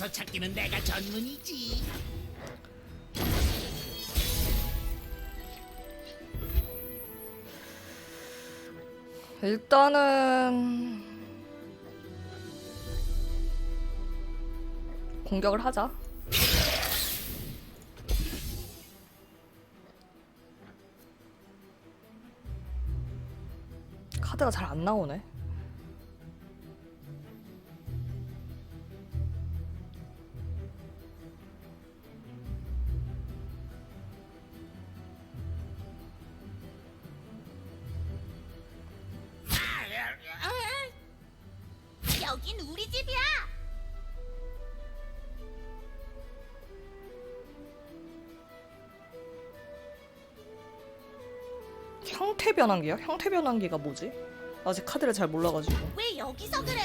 보소 찾기는 내가 전문이지. 일단은 공격을 하자. 카드가 잘 안 나오네. 여긴 우리 집이야. 형태 변환기야? 형태 변환기가 뭐지? 아직 카드를 잘 몰라가지고. 왜 여기서 그래?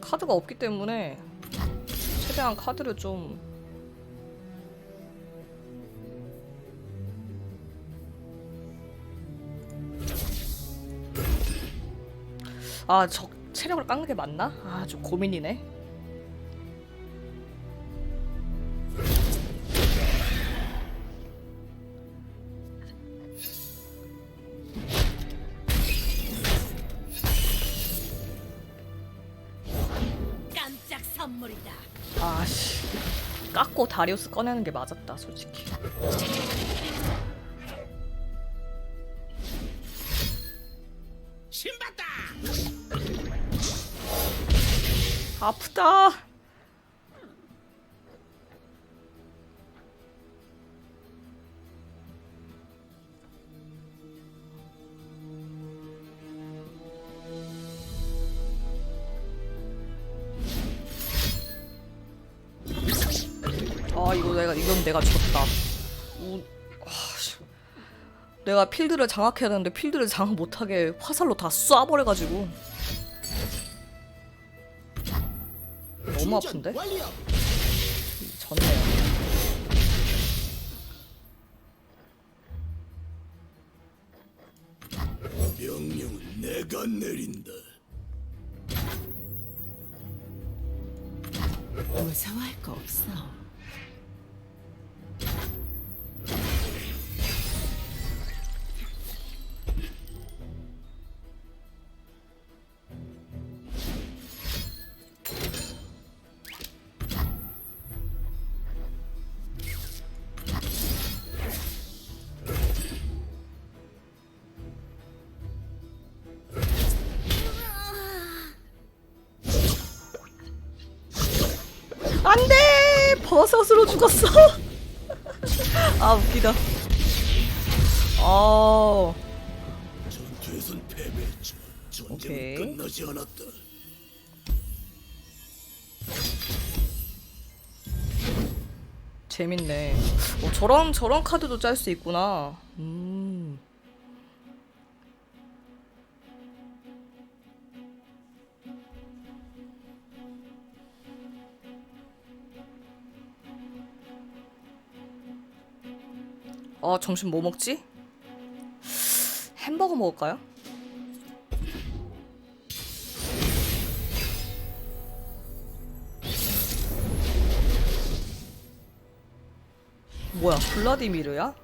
카드가 없기 때문에 최대한 카드를 좀 아, 적 체력을 깎는 게 맞나? 아, 좀 고민이네. 깜짝 선물이다. 아씨. 깎고 다리우스 꺼내는 게 맞았다, 솔직히. 아프다. 아 이거 내가 이건 내가 졌다. 우, 아, 씨. 내가 필드를 장악해야 되는데 필드를 장악 못하게 화살로 다 쏴버려가지고 너무 아픈데? 졌네요. 명령은 내가 내린다. 무서워할 거 없어. 버섯으로 죽었어. 아 웃기다. 아 전투에선 패배했지만 전쟁은 오케이. 끝나지 않았다. 재밌네. 어, 저런 저런 카드도 짤 수 있구나. 음. 어 점심 뭐 먹지? 햄버거 먹을까요? 뭐야 블라디미르야?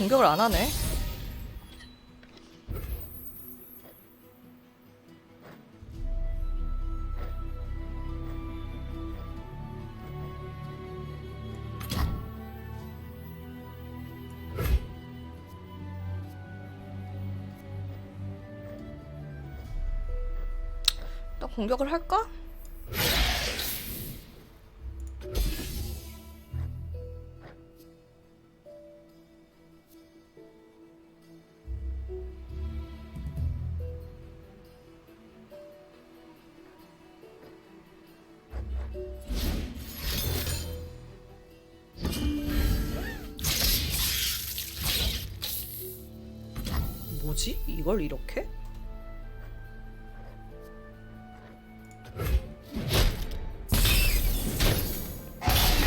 공격을 안 하네. 나 공격을 할까? 뭐지? 이걸 이렇게?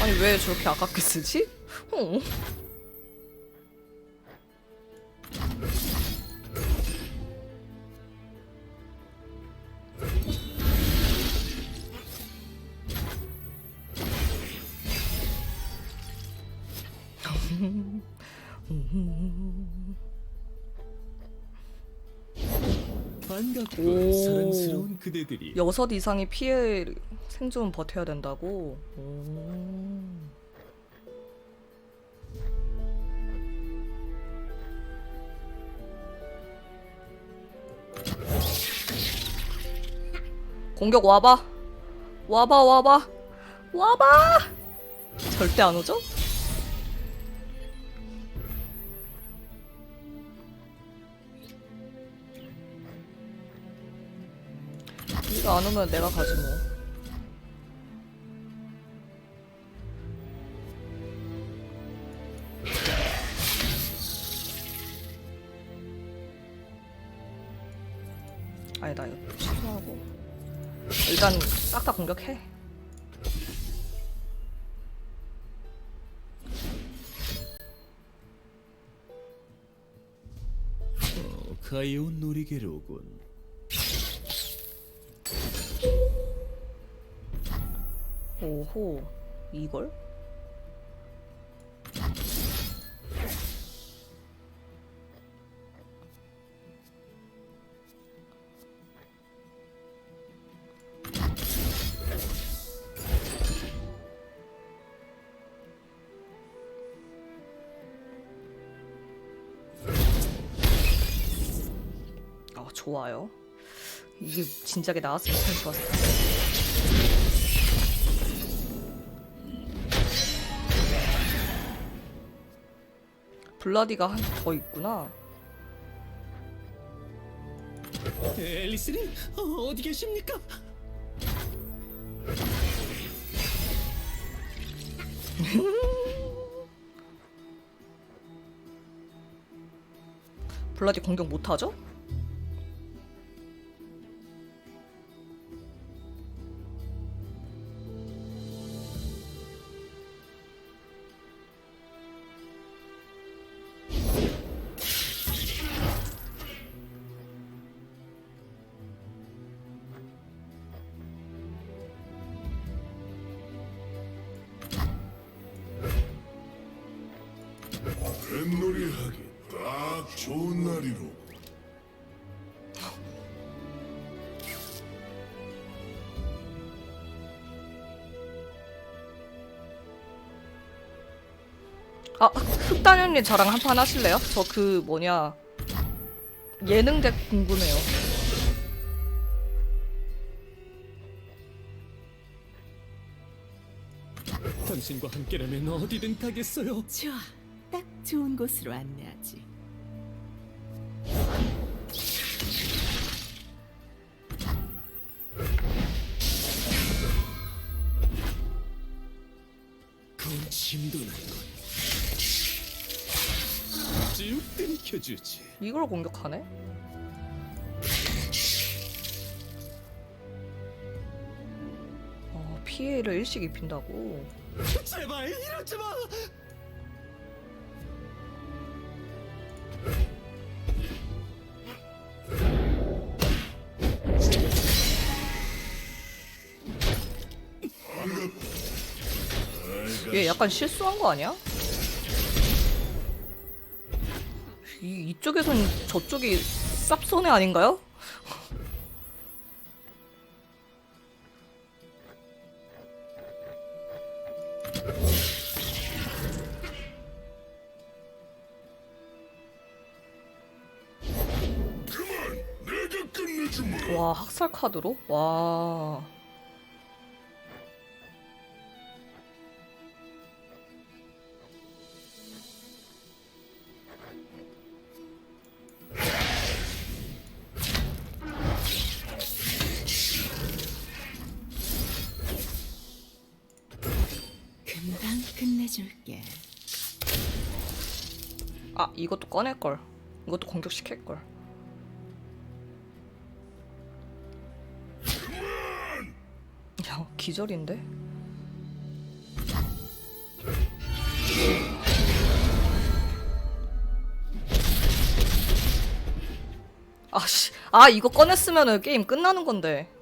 아니 왜 저렇게 아깝게 쓰지? 어. 반갑고 오. 사랑스러운 그대들이 여섯 이상의 피해 생존 버텨야 된다고. 오. 공격 와봐. 와봐 와봐. 와봐. 절대 안 오죠? 안 오면 내가 가지 뭐. 아니다 이거 취소하고 일단 싹 다 공격해. 어, 가여운 놀이개로군. 오호 이걸? 아 좋아요. 이게 진작에 나왔으면 참 좋았을 텐데. 블라디가 한더 있구나. 앨리스님 어, 어디 계십니까? 블라디 공격 못하죠? 아, 흑단현님 저랑 한판 하실래요? 저 그 뭐냐 예능 덱 궁금해요. 당신과 함께라면 어디든 가겠어요. 좋아. 딱 좋은 곳으로 안내하지. 건침도는 건 쭉 들이켜주지. 이걸 공격하네? 어, 피해를 일식 입힌다고. 제발 이러지 마. 얘 약간 실수한 거 아니야? 이쪽에선 저쪽이 쌉손해 아닌가요? 와 학살 카드로? 와 이것도 꺼낼걸. 이것도 공격시킬걸. 야 기절인데? 아씨 아 이거 꺼냈으면은 게임 끝나는 건데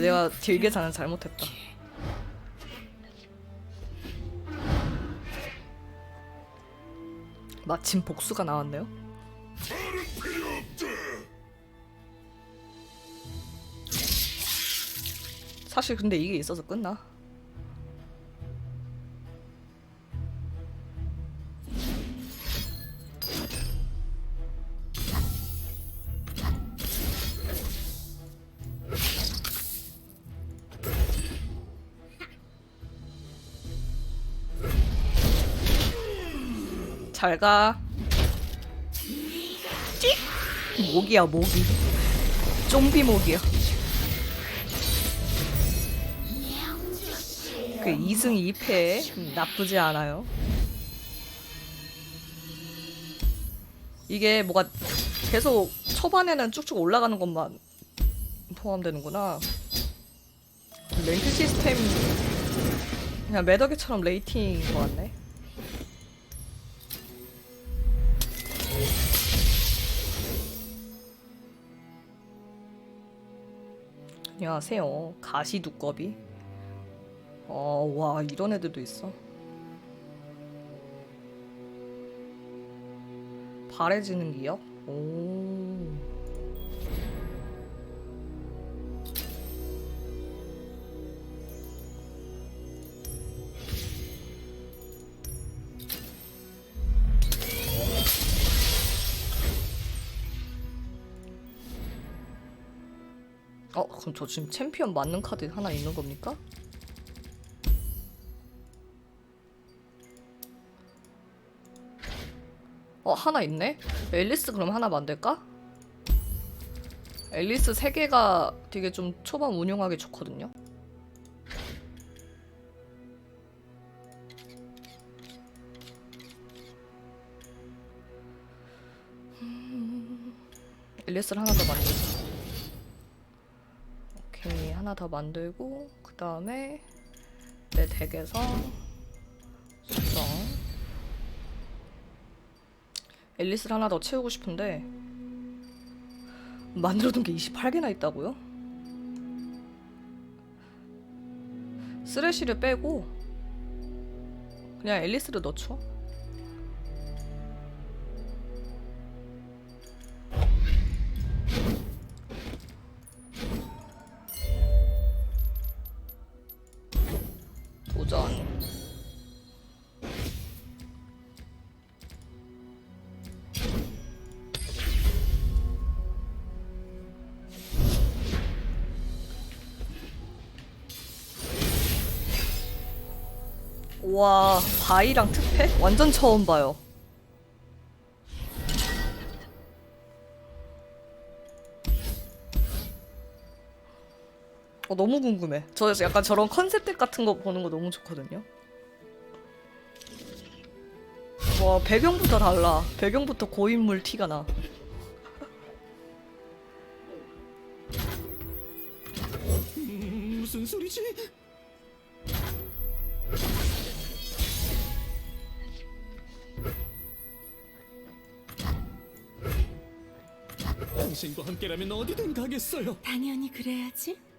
내가 딜 계산을 잘못했다. 마침 복수가 나왔네요. 사실 근데 이게 있어서 끝나 잘가. 찍 모기야 모기. 좀비 모기야. 그 2승 2패 나쁘지 않아요. 이게 뭐가 계속 초반에는 쭉쭉 올라가는 것만 포함되는구나. 랭크 시스템 그냥 매덕이처럼 레이팅인 것 같네 안녕하세요. 가시 두꺼비. 어, 와, 이런 애들도 있어. 바래지는 기억? 오. 그럼 저 지금 챔피언 맞는 카드 하나 있는 겁니까? 어, 하나 있네? 앨리스 그럼 하나 만들까? 앨리스 3개가 되게 좀 초반 운용하기 좋거든요? 음, 앨리스를 하나 더 만들자. 하나 더 만들고 그 다음에 내 덱에서 수정 앨리스를 하나 더 채우고 싶은데 만들어둔 게 28개나 있다고요? 쓰레쉬를 빼고 그냥 앨리스를 넣죠 도전 와 바이랑 특패? 완전 처음 봐요 어, 너무 궁금해. 저 약간 저런 컨셉덱 같은 거 보는 거 너무 좋거든요. 와 배경부터 달라. 배경부터 고인물 티가 나. 음, 무슨 소리지? 당신과 함께라면 어디든 가겠어요. 당연히 그래야지.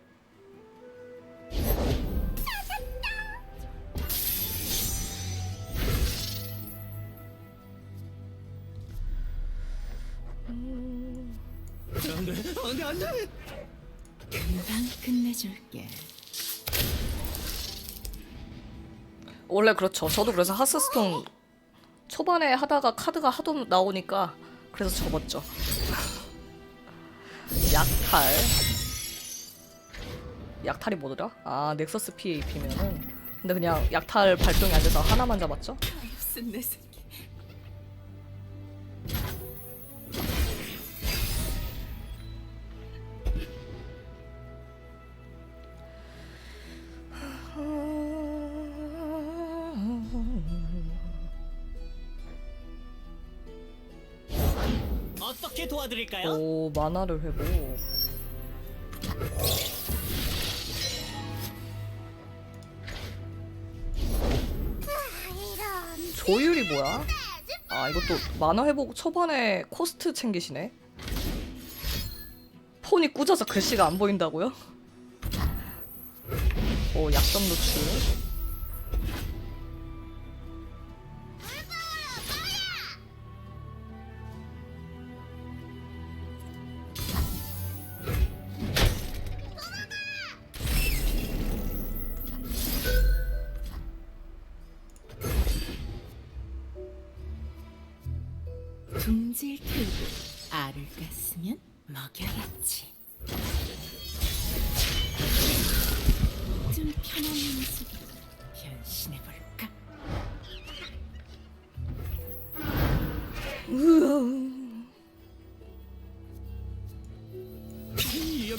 끝내줄게. 원래 그렇죠. 저도 그래서 하스스톤 초반에 하다가 카드가 하도 나오니까 그래서 접었죠. 약탈. 약탈이 뭐더라? 아 넥서스 PAP면은 근데 그냥 약탈 발동이 안 돼서 하나만 잡았죠? 무슨 내새 어떻게 도와드릴까요? 오 만화를 회복. 조율이 뭐야? 아 이것도 만화 회복 초반에 코스트 챙기시네. 폰이 꾸져서 글씨가 안 보인다고요? 오 약점 노출.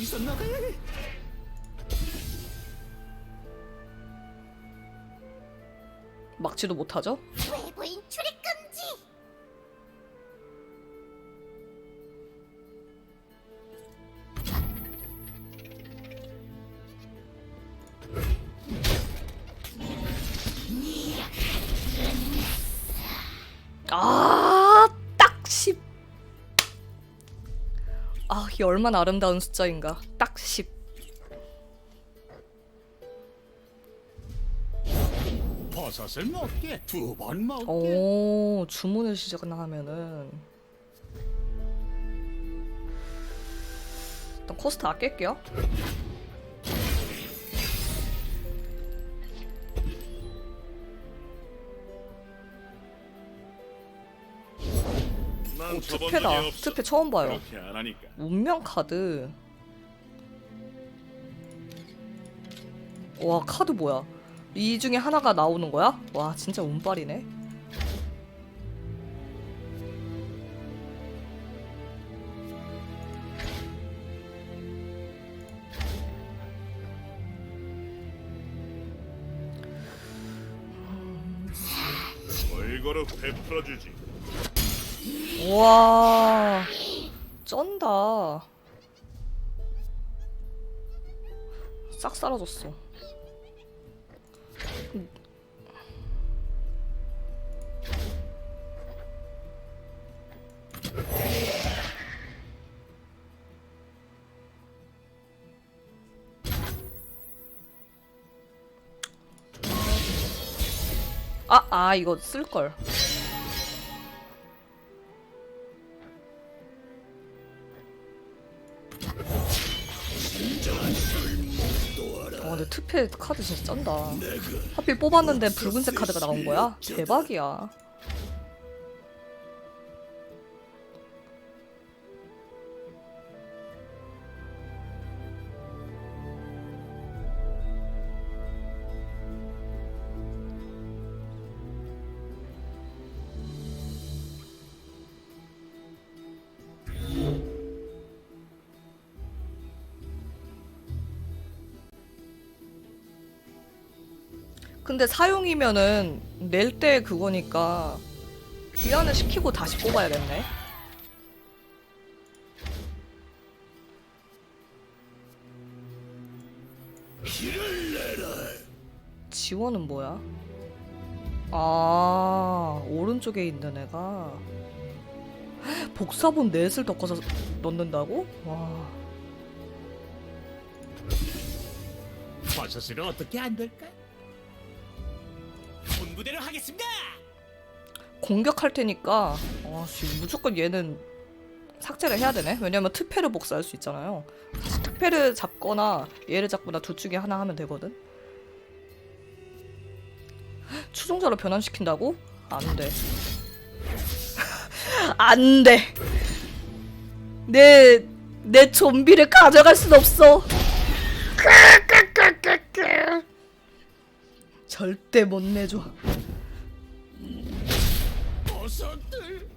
여기서 나가야 해. 막지도 못하죠? 얼마나 아름다운 숫자인가. 딱 10. 버섯을 먹게 두 번 먹게. 오, 주문을 시작하면은 일단 코스트 아낄게요. 없어. 특패 처음 봐요. 그렇게 안 하니까. 운명 카드. 와 카드 뭐야? 이 중에 하나가 나오는 거야? 와 진짜 운빨이네. 골고루 베풀어주지. 와 쩐다. 싹 사라졌어. 아, 아, 이거 쓸걸. 투페 카드 진짜 쩐다 하필 뽑았는데 붉은색 카드가 나온 거야? 대박이야 근데 사용이면은 낼 때 그거니까 귀환을 시키고 다시 뽑아야겠네 지원은 뭐야? 아 오른쪽에 있는 애가 복사본 넷을 덮어서 넣는다고? 와 버섯을 어떻게 안 될까? 본부대로 하겠습니다. 공격할 테니까 아, 씨, 무조건 얘는 삭제를 해야 되네. 왜냐면 특패를 복사할 수 있잖아요. 특패를 잡거나 얘를 잡거나 둘 중에 하나 하면 되거든. 추종자로 변환시킨다고? 안 돼. 안 돼. 내, 내 좀비를 가져갈 순 없어. 절대 못 내줘. 버섯들.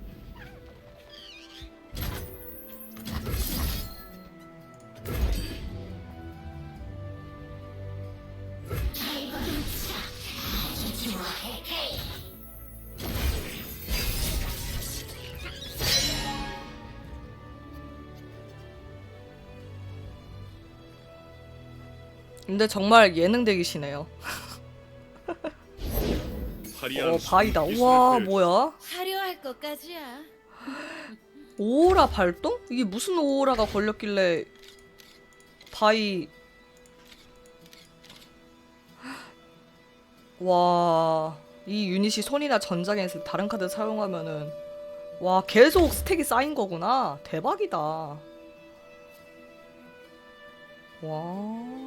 근데 정말 예능적이시네요. 어, 바이다. 우와, 뭐야? 화려할 것까지야. 오오라 발동? 이게 무슨 오오라가 걸렸길래 바이 와, 이 유닛이 손이나 전장에서 다른 카드 사용하면은 와, 계속 스택이 쌓인 거구나. 대박이다. 와.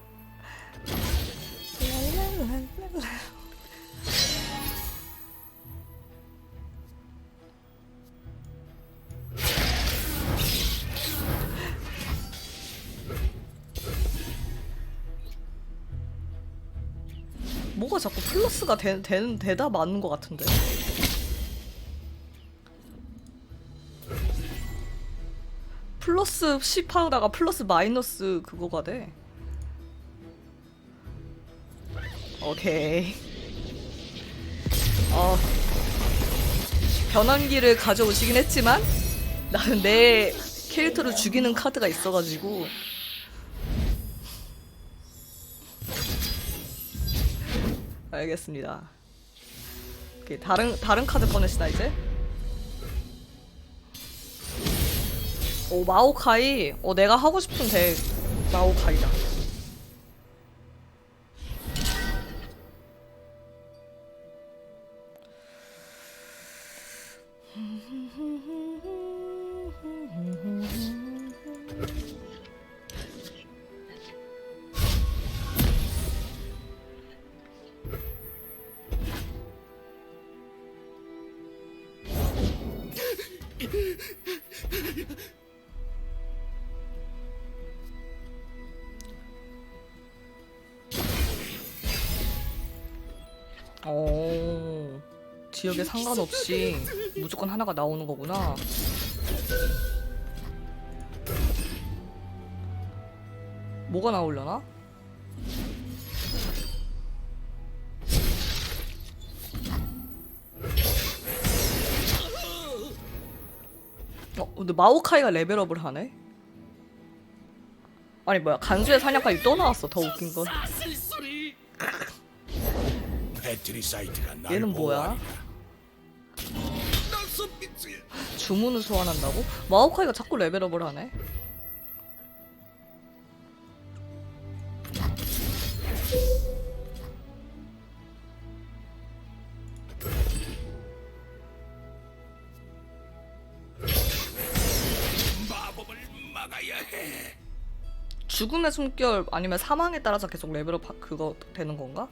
플러스가 되, 되, 되다 맞는 것 같은데. 플러스 10 하다가 플러스 마이너스 그거가 돼. 오케이. 어. 변환기를 가져오시긴 했지만 나는 내 캐릭터를 죽이는 카드가 있어가지고 알겠습니다. 다른 다른 카드 꺼내시다 이제. 오 마오카이. 어 내가 하고 싶은 덱 마오카이다. 상관없이 무조건 하나가 나오는 거구나. 뭐가 나오려나? 어, 근데 마오카이가 레벨업을 하네? 아니 뭐야 간수의 사냥까지 또 나왔어 더 웃긴 건 얘는 뭐야? 주문을 소환한다고? 마오카이가 자꾸 레벨업을 하네. 죽음의 숨결 아니면 사망에 따라서 계속 레벨업 하- 그거 되는 건가?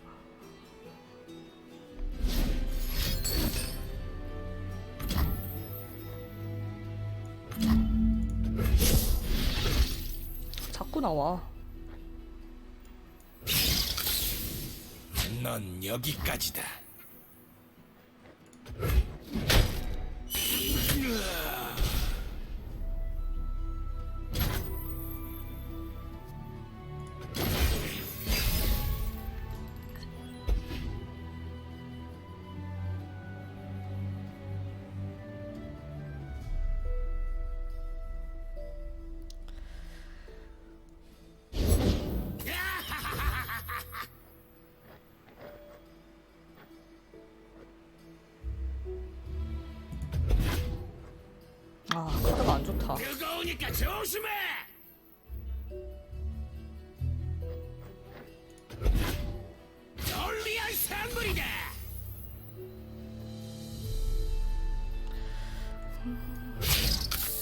자꾸 나와. 넌 여기까지다.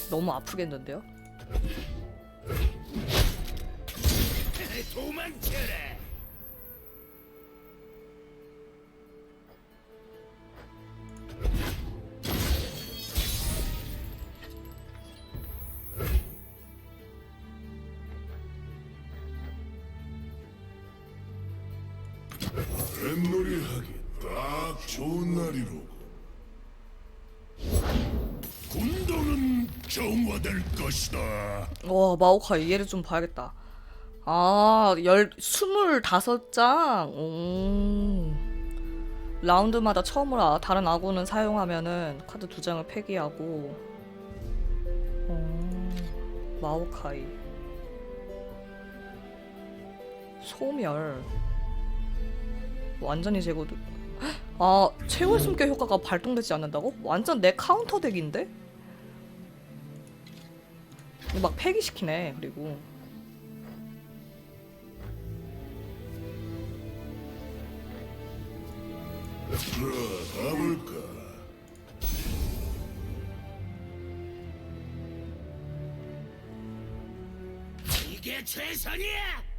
너무 아프겠는데요? 도망쳐라. 것이다. 와 마오카이 얘를 좀 봐야겠다. 아, 열 스물다섯 장. 오. 라운드마다 처음으로 아- 다른 아군은 사용하면은 카드 두 장을 폐기하고. 오. 마오카이. 소멸. 완전히 제거도. 아, 최후 숨결 효과가 발동되지 않는다고? 완전 내 카운터 덱인데? 막 폐기시키네 그리고 자, 가볼까? 이게 최선이야.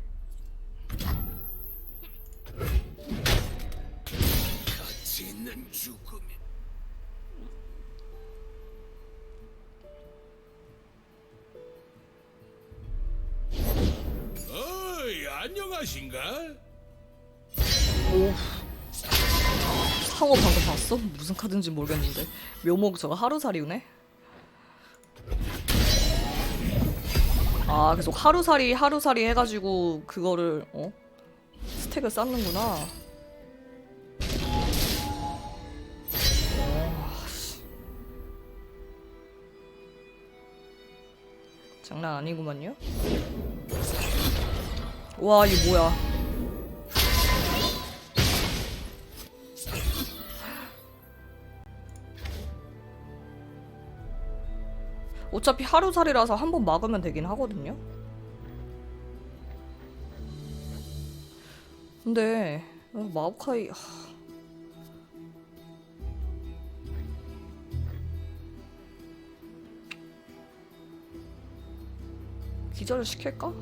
봤어? 무슨 카드인지 모르겠는데 묘목 저거 하루살이네? 아 계속 하루살이 하루살이 해가지고 그거를 어? 스택을 쌓는구나 어, 씨. 장난 아니구만요 와 이게 뭐야 어차피 하루살이라서 한 번 막으면 되긴 하거든요. 근데 어, 마오카이 기절을 시킬까?